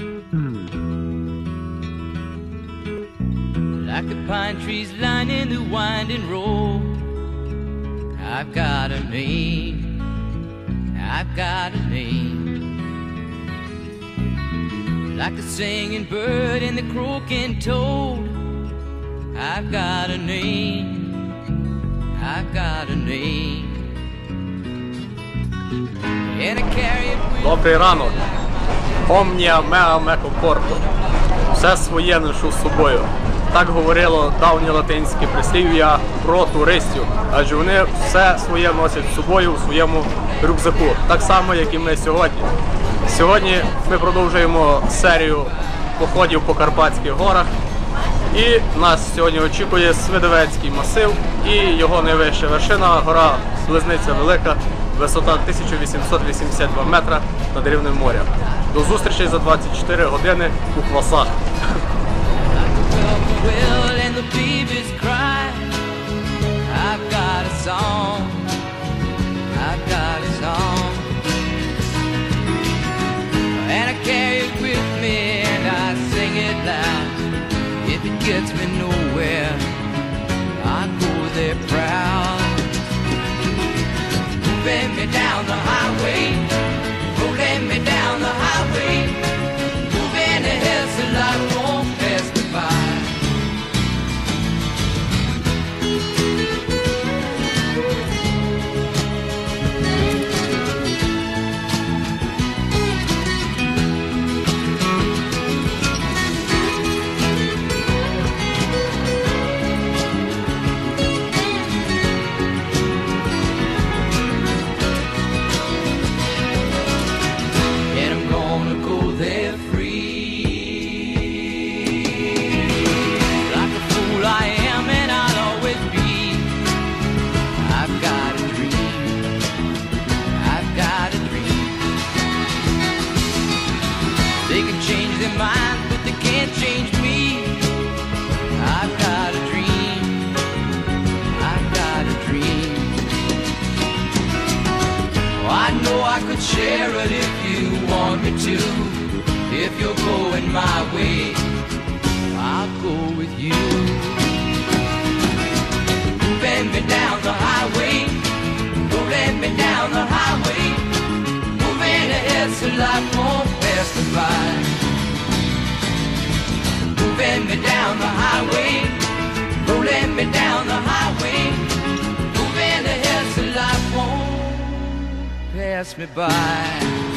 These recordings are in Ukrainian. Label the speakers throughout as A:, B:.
A: Hmm. Like the pine trees lining the winding road, I've got a name, I've got a name. Like the singing bird and the croaking toad, I've got a name, I've got a name. And I carry it with
B: Омнія меа меко. Все своє ношу з собою. Так говорило давнє латинське прислів'я про туристів, адже вони все своє носять з собою у своєму рюкзаку, так само, як і ми сьогодні. Сьогодні ми продовжуємо серію походів по Карпатських горах. І нас сьогодні очікує Свидовецький масив і його найвища вершина, гора Близниця Велика, висота 1882 метра над рівнем моря. До зустрічі за 24 години у квасах.
A: the well and the babies cry. I could share it if you want me to. If you're going my way, pass me by.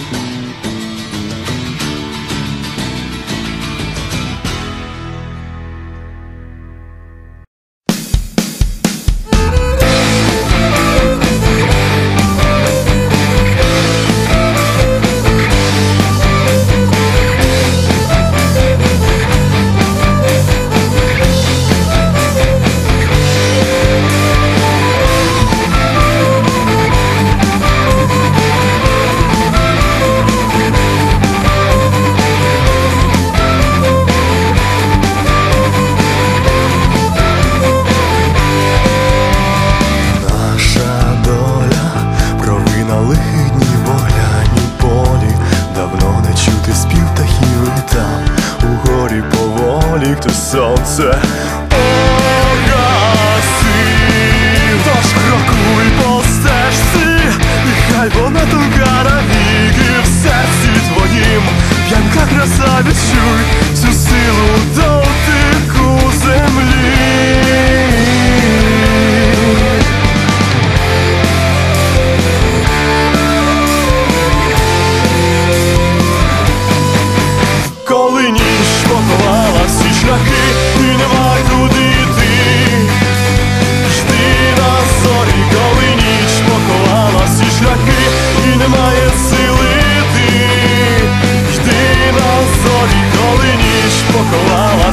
C: Сонце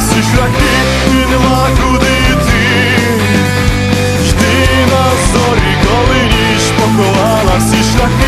C: всі шляхи і нема куди йти, жди на зорі, коли ніч поховала всі шляхи.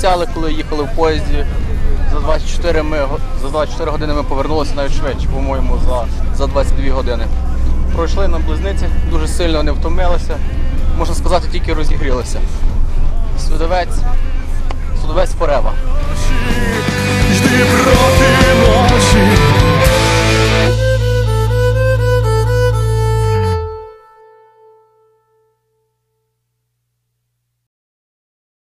D: Обіцяли, коли їхали в поїзді. За 24, ми, за 24 години ми повернулися навіть швидше, по-моєму, за, за 22 години. Пройшли на близниці, дуже сильно не втомилися. Можна сказати, тільки розігрілися. Судовець, судовець Форева.